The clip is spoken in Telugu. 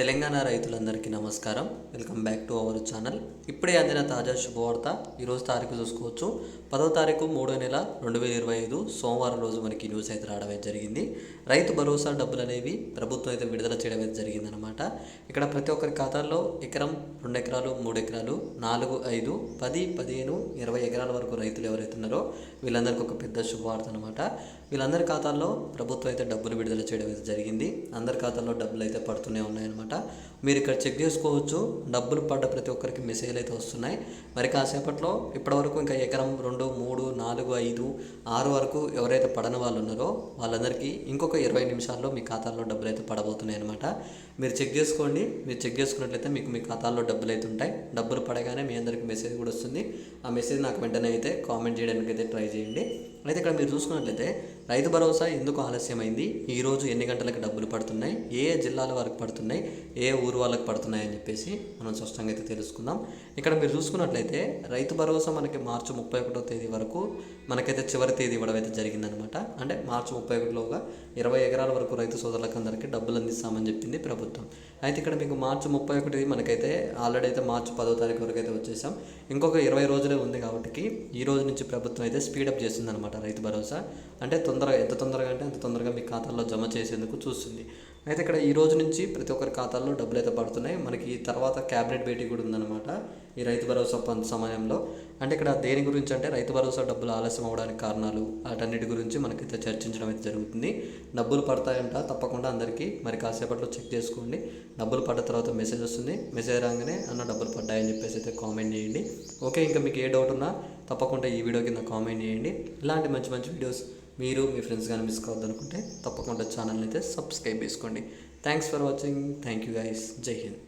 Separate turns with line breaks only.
తెలంగాణ రైతులందరికీ నమస్కారం. Welcome back to our channel. ఇప్పుడే అందిన తాజా శుభవార్త ఈరోజు తారీఖు చూసుకోవచ్చు. పదో తారీఖు మూడో నెల రెండు వేల ఇరవై ఐదు సోమవారం రోజు మనకి న్యూస్ అయితే రావడం జరిగింది. రైతు భరోసా డబ్బులు అనేవి ప్రభుత్వం అయితే విడుదల చేయడం అయితే జరిగిందనమాట ఇక్కడ ప్రతి ఒక్కరి ఖాతాల్లో ఎకరం రెండు ఎకరాలు మూడు ఎకరాలు నాలుగు ఐదు పది పదిహేను ఇరవై ఎకరాల వరకు రైతులు ఎవరైతే ఉన్నారో వీళ్ళందరికీ ఒక పెద్ద శుభవార్త అనమాట వీళ్ళందరి ఖాతాల్లో ప్రభుత్వం అయితే డబ్బులు విడుదల చేయడం అయితే జరిగింది. అందరి ఖాతాల్లో డబ్బులు అయితే పడుతూనే ఉన్నాయన్నమాట. మీరు ఇక్కడ చెక్ చేసుకోవచ్చు. డబ్బులు పడ్డ ప్రతి ఒక్కరికి మెసేజ్లు అయితే వస్తున్నాయి. మరి కాసేపట్లో ఇప్పటివరకు ఇంకా ఎకరం రెండు మూడు నాలుగు ఐదు ఆరు వరకు ఎవరైతే పడని వాళ్ళు ఉన్నారో వాళ్ళందరికీ ఇంకొక ఇరవై నిమిషాల్లో మీ ఖాతాల్లో డబ్బులు అయితే పడబోతున్నాయి అనమాట మీరు చెక్ చేసుకోండి. మీరు చెక్ చేసుకున్నట్లయితే మీకు మీ ఖాతాల్లో డబ్బులు అయితే ఉంటాయి. డబ్బులు పడగానే మీ అందరికి మెసేజ్ కూడా వస్తుంది. ఆ మెసేజ్ నాకు వెంటనే అయితే కామెంట్ చేయడానికి అయితే ట్రై చేయండి. అయితే ఇక్కడ మీరు చూసుకున్నట్లయితే రైతు భరోసా ఎందుకు ఆలస్యమైంది? ఈరోజు ఎన్ని గంటలకు డబ్బులు పడుతున్నాయి? ఏ ఏ జిల్లాల వరకు పడుతున్నాయి? ఏ ఊరు వాళ్ళకి పడుతున్నాయని చెప్పేసి మనం స్పష్టంగా అయితే తెలుసుకుందాం. ఇక్కడ మీరు చూసుకున్నట్లయితే రైతు భరోసా మనకి మార్చి ముప్పై ఒకటో తేదీ వరకు మనకైతే చివరి తేదీ ఇవ్వడం అయితే జరిగిందనమాట అంటే మార్చి ముప్పై ఒకటిలోగా ఇరవై ఎకరాల వరకు రైతు సోదరులకు అందరికీ డబ్బులు అందిస్తామని చెప్పింది ప్రభుత్వం. అయితే ఇక్కడ మీకు మార్చి ముప్పై ఒకటి మనకైతే ఆల్రెడీ అయితే మార్చి పదో తారీఖు వరకు అయితే వచ్చేసాం. ఇంకొక ఇరవై రోజులే ఉంది కాబట్టి ఈ రోజు నుంచి ప్రభుత్వం అయితే స్పీడప్ చేస్తుంది అనమాట రైతు భరోసా. అంటే తొందరగా ఎంత తొందరగా అంటే అంత తొందరగా మీ ఖాతాల్లో జమ చేసేందుకు చూస్తుంది. అయితే ఇక్కడ ఈ రోజు నుంచి ప్రతి ఒక్కరి ఖాతాల్లో డబ్బులు అయితే పడుతున్నాయి. మనకి ఈ తర్వాత క్యాబినెట్ భేటీ కూడా ఉందన్నమాట ఈ రైతు భరోసా పంత సమయంలో. అంటే ఇక్కడ దేని గురించి అంటే రైతు భరోసా డబ్బులు ఆలస్యం అవ్వడానికి కారణాలు వాటన్నిటి గురించి మనకైతే చర్చించడం అయితే జరుగుతుంది. డబ్బులు పడతాయంట తప్పకుండా అందరికీ. మరి కాసేపట్లో చెక్ చేసుకోండి. డబ్బులు పడ్డ తర్వాత మెసేజ్ వస్తుంది. మెసేజ్ రాగానే అన్న డబ్బులు పడ్డాయని చెప్పేసి అయితే కామెంట్ చేయండి. ఓకే ఇంకా మీకు ఏ డౌట్ ఉన్నా తప్పకుండా ఈ వీడియో కింద కామెంట్ చేయండి. ఇలాంటి మంచి మంచి వీడియోస్ మీరు మీ ఫ్రెండ్స్ కానీ మిస్ కావద్దనుకుంటే తప్పకుండా ఛానల్ని అయితే సబ్స్క్రైబ్ చేసుకోండి. Thanks for watching thank you guys Jai Hind